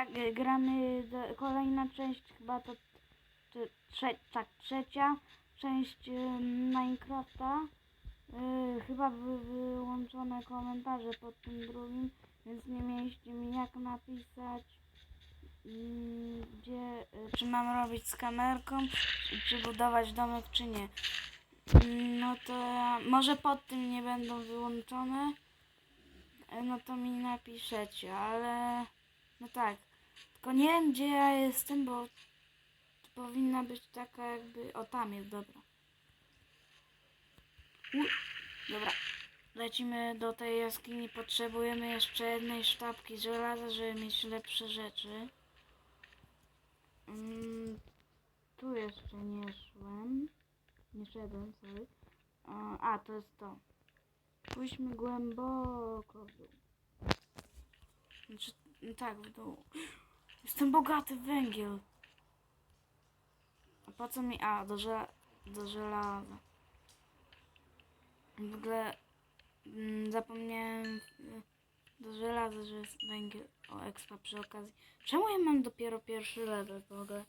Tak, y, gramy do, kolejna część, chyba to trze, tak, trzecia część y, Minecrafta. Y, chyba były wyłączone komentarze pod tym drugim, więc nie mieliście mi jak napisać, mm, gdzie, y, czy mam robić z kamerką, czy budować domek, czy nie. No to ja, może pod tym nie będą wyłączone, y, no to mi napiszecie, ale no tak. Tylko nie wiem gdzie ja jestem, bo powinna być taka jakby. O tam jest, dobra. U, dobra. Lecimy do tej jaskini. Potrzebujemy jeszcze jednej sztabki żelaza, żeby mieć lepsze rzeczy. Mm, tu jeszcze nie szłem. Nie szedłem, sorry. A, to jest to. Pójdźmy głęboko w dół. Znaczy, tak, w dół. Jestem bogaty w węgiel. A po co mi... A, do, do żelaza. W ogóle mm, zapomniałem y, do żelaza, że jest węgiel. O, expa przy okazji. Czemu ja mam dopiero pierwszy level w ogóle?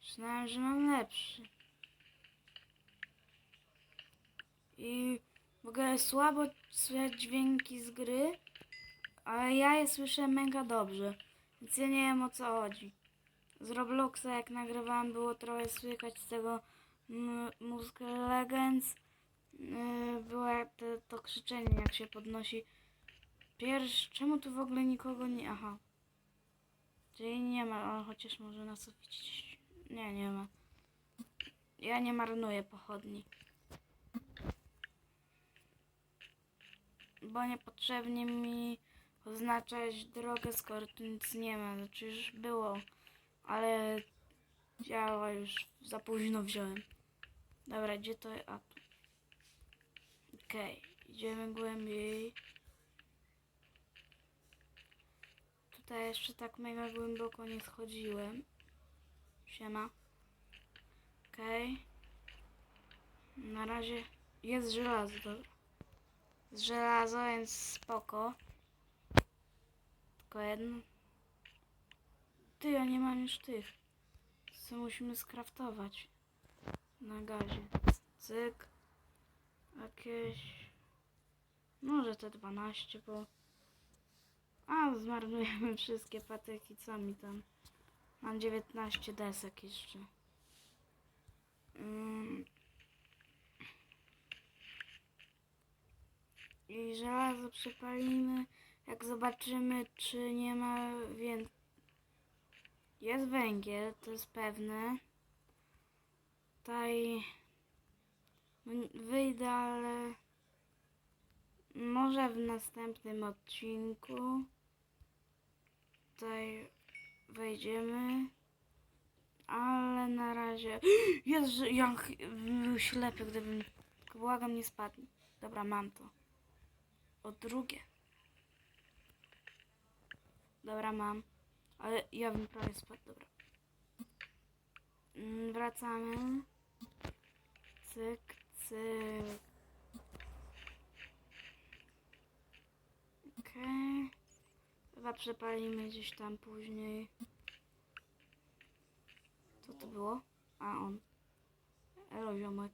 Myślałem, że mam lepszy. I w ogóle słabo słychać dźwięki z gry, ale ja je słyszę mega dobrze. Więc ja nie wiem o co chodzi. Z Robloxa jak nagrywałam było trochę słychać z tego m- Music Legends. Yy, było to, to krzyczenie jak się podnosi. Pierwszy, czemu tu w ogóle nikogo nie... Aha. Czyli nie ma, o, chociaż może na suficie. Nie, nie ma. Ja nie marnuję pochodni. Bo niepotrzebnie mi oznaczać drogę, skoro tu nic nie ma. Znaczy już było, ale ja już za późno wziąłem. Dobra, gdzie to? A tu. Okej, idziemy głębiej. Tutaj jeszcze tak mega głęboko nie schodziłem. Siema. Okej. Na razie jest żelazo, dobra. Jest żelazo, więc spoko. Tylko jedno. Ty, ja nie mam już tych. Co musimy skraftować na gazie. Cyk. Jakieś. Może te 12, bo. A, zmarnujemy wszystkie patyki, co mi tam. Mam 19 desek jeszcze. I żelazo przepalimy. Jak zobaczymy, czy nie ma więcej. Jest węgiel, to jest pewne. Tutaj wyjdę, ale może w następnym odcinku. Tutaj wejdziemy. Ale na razie. Jezu, jak był ślepy, gdybym. Błagam, nie spadł. Dobra, mam to. O drugie. Dobra, mam. Ale ja bym prawie spadł, dobra. Mm, Wracamy. Cyk, cyk. Okej. Chyba przepalimy gdzieś tam później. Co to było? A on. Elo ziomek.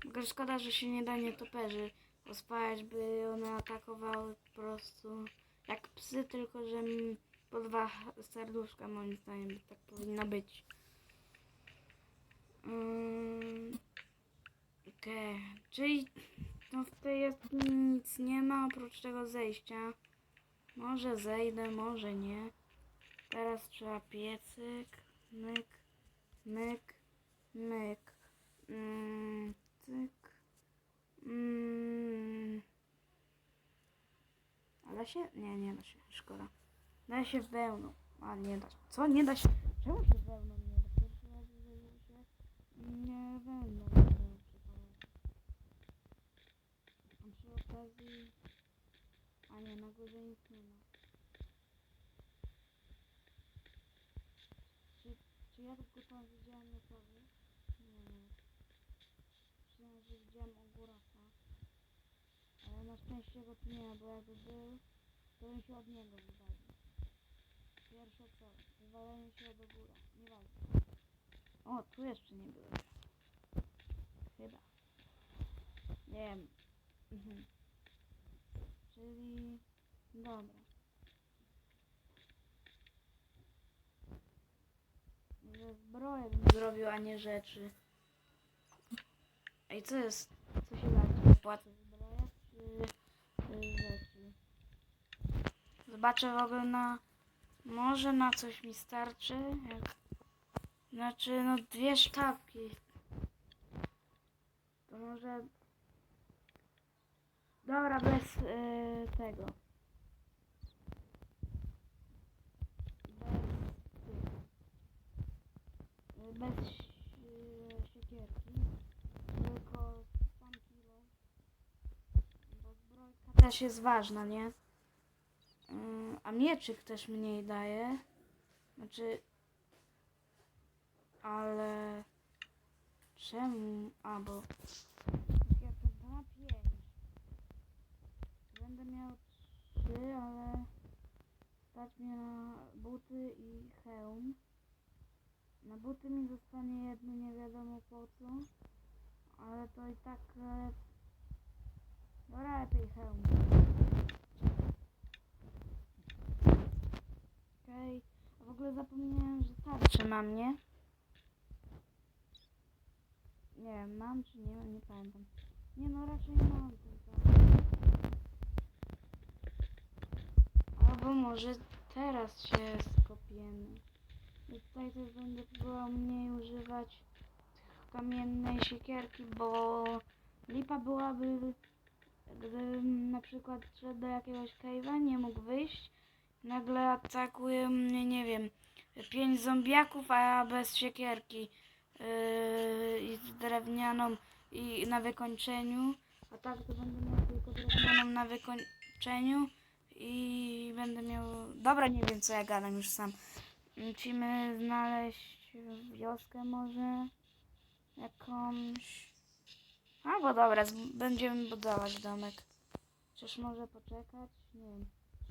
Tylko szkoda, że się nie da nietoperzy pospajać, by one atakowały po prostu jak psy, tylko że po dwa serduszka moim zdaniem tak powinno być. Mm, Okej, czyli no w tej jaskini nic nie ma oprócz tego zejścia. Może zejdę, może nie. Teraz trzeba piecyk, myk, myk, myk. Mm, cyk. Mm. A da się? Nie, nie da się. Szkoda. Da się wełną. A nie da się. Co? Nie da się. Czemu się wełną nie da? Pierwszy raz widzę, się nie wełną nie da. A przy okazji... A nie, na górze nic nie ma. Czy, czy ja tylko tam widziałem losowy? Nie wiem. Myślałem, że widziałem ogórasa. Ale na szczęście go tu nie ma, bo jakby był, to bym się od niego wywalił. co? Wywalenie się do góry. Nieważne. O, tu jeszcze nie byłem. Chyba. Nie wiem. Mhm. Czyli... Dobra. Że zbroję bym zrobił, a nie rzeczy. Ej, co jest? Co się da? Płacę Zobaczę w ogóle na... Może na coś mi starczy? Jak... Znaczy, no dwie sztabki. To może... Dobra, bez y, tego. Bez Bez y, siekierki. Tylko sam kilo. Bo zbrojka też jest ważna, nie? A mieczyk też mniej daje. Znaczy... Ale... Czemu? A, bo... Ja to 2 5. Będę miał 3, ale... Stać mnie na buty i hełm. Na buty mi zostanie jedno, nie wiadomo po co. Ale to i tak... E... Dobra, lepiej hełm. A w ogóle zapomniałem, że tarczę mam, nie? Nie mam czy nie mam, nie pamiętam. Nie no, raczej mam tarczę. Albo może teraz się skopiemy. I tutaj też będę próbował mniej używać kamiennej siekierki, bo lipa byłaby, gdybym na przykład szedł do jakiegoś cave'a, nie mógł wyjść. Nagle atakuje mnie, nie wiem, pięć zombiaków, a bez siekierki yy, i z drewnianą i na wykończeniu. A tak to będę miał tylko drewnianą na wykończeniu i będę miał... Dobra, nie wiem co ja gadam już sam. Musimy znaleźć wioskę może jakąś. Albo dobra, z- będziemy budować domek. Czyż może poczekać? Nie wiem.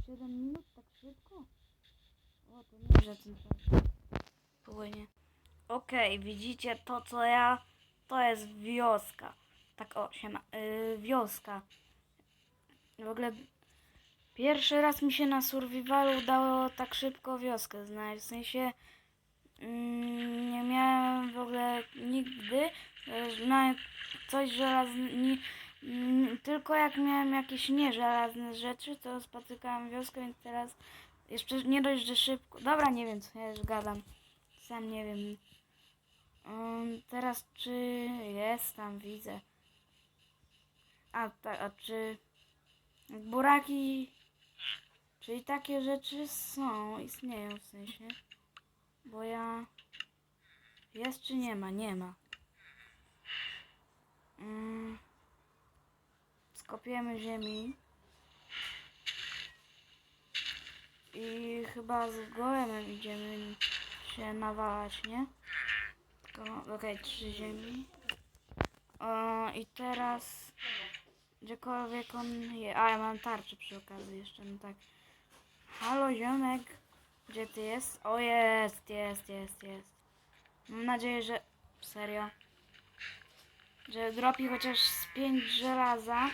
7 minut tak szybko? O, to nie, że ten płynie. Okej, widzicie to co ja. To jest wioska. Tak o, siema. Yy, wioska. W ogóle Pierwszy raz mi się na survivalu udało tak szybko wioskę znaleźć. W sensie mm, nie miałem w ogóle nigdy na coś żelazne. Mm, Tylko jak miałem jakieś nieżelazne rzeczy, to spotykałem wioskę, więc teraz jeszcze nie dość, że szybko. Dobra, nie wiem co ja już gadam. Sam nie wiem. Um, teraz czy jest tam, widzę. A, tak, a czy buraki Czyli takie rzeczy są, istnieją w sensie. Bo ja... Jest czy nie ma? Nie ma. Mm. Skopiemy ziemi. I chyba z golemem idziemy się nawalać, nie? Tylko, okej, trzy ziemi. O, I teraz... Gdziekolwiek on je... A, ja mam tarczę przy okazji jeszcze, no tak. Halo ziomek, gdzie ty jest? O jest, jest, jest, jest. Mam nadzieję, że... Serio? Że dropi chociaż z pięć żelaza.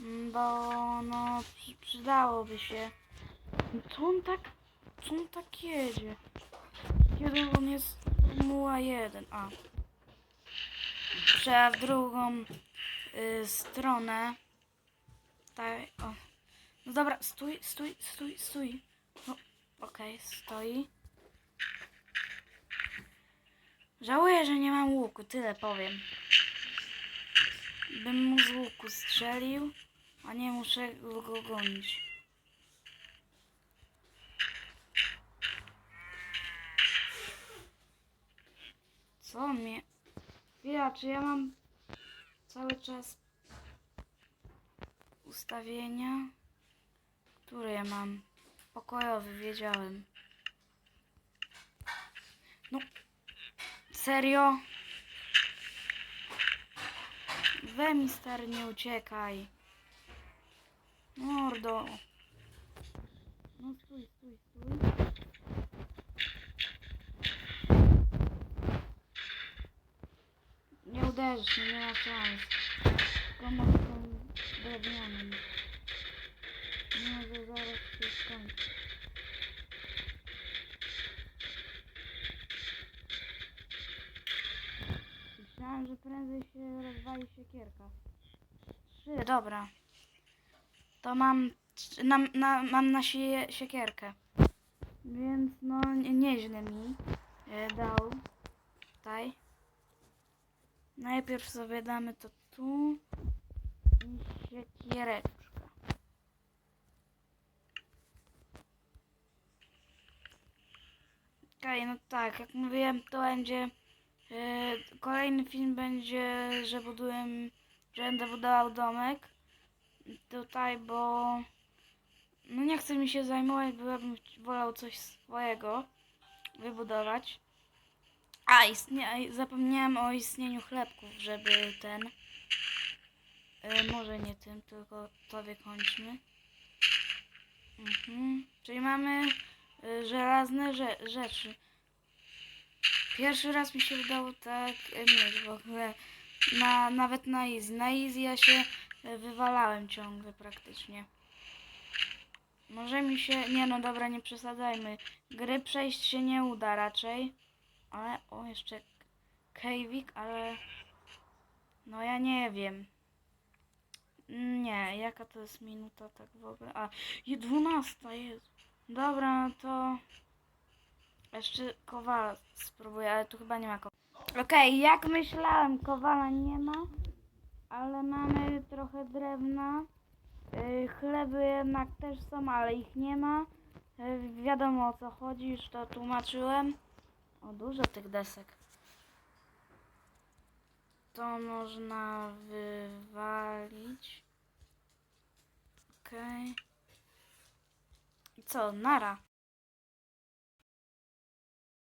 Mm, Bo no przy- przydałoby się. Co on tak... Co on tak jedzie? Jeden on jest Formuła 1. A. Trzeba w drugą y, stronę. Tak, o. No dobra, stój, stój, stój, stój. No, okej, stoi. Żałuję, że nie mam łuku, tyle powiem. Bym mu z łuku strzelił, a nie muszę go gonić. Co mnie... Chwila, czy ja mam cały czas ustawienia? Które ja mam? Pokojowy, wiedziałem. No, serio? We mi stary, nie uciekaj. Mordo. No stój, stój, stój. Nie uderzysz, no nie ma szans. Komat tą drewnianym. Może zaraz się skończy. Myślałem, że prędzej się rozwali siekierka. Trzy, dobra. To mam, na, na, mam na sie, siekierkę. Więc no nie- nieźle mi e, dał tutaj. Najpierw sobie damy to tu i siekiereczkę. Okej, no tak, jak mówiłem, to będzie e, kolejny film będzie, że buduję, że będę budował domek tutaj, bo no nie chce mi się zajmować, bo ja bym wolał coś swojego wybudować. A, istnie, zapomniałem o istnieniu chlebków, żeby ten. y, może nie tym, tylko to wykończmy. Mhm. Czyli mamy y, żelazne rze rzeczy. Pierwszy raz mi się udało tak y, mieć w ogóle. Na, nawet na easy. Na easy ja się wywalałem ciągle praktycznie. Może mi się. Nie no dobra, nie przesadzajmy. Gry przejść się nie uda raczej. Ale o jeszcze Kejwik, ale no ja nie wiem. Nie, jaka to jest minuta tak w ogóle? A, i 12 jest. Dobra, no to jeszcze kowala spróbuję, ale tu chyba nie ma kowala. Okej, jak myślałem, kowala nie ma, ale mamy trochę drewna. Yy, chleby jednak też są, ale ich nie ma. Yy, wiadomo o co chodzi, już to tłumaczyłem. O, dużo tych desek. To można wywalić. Okej. I co? Nara.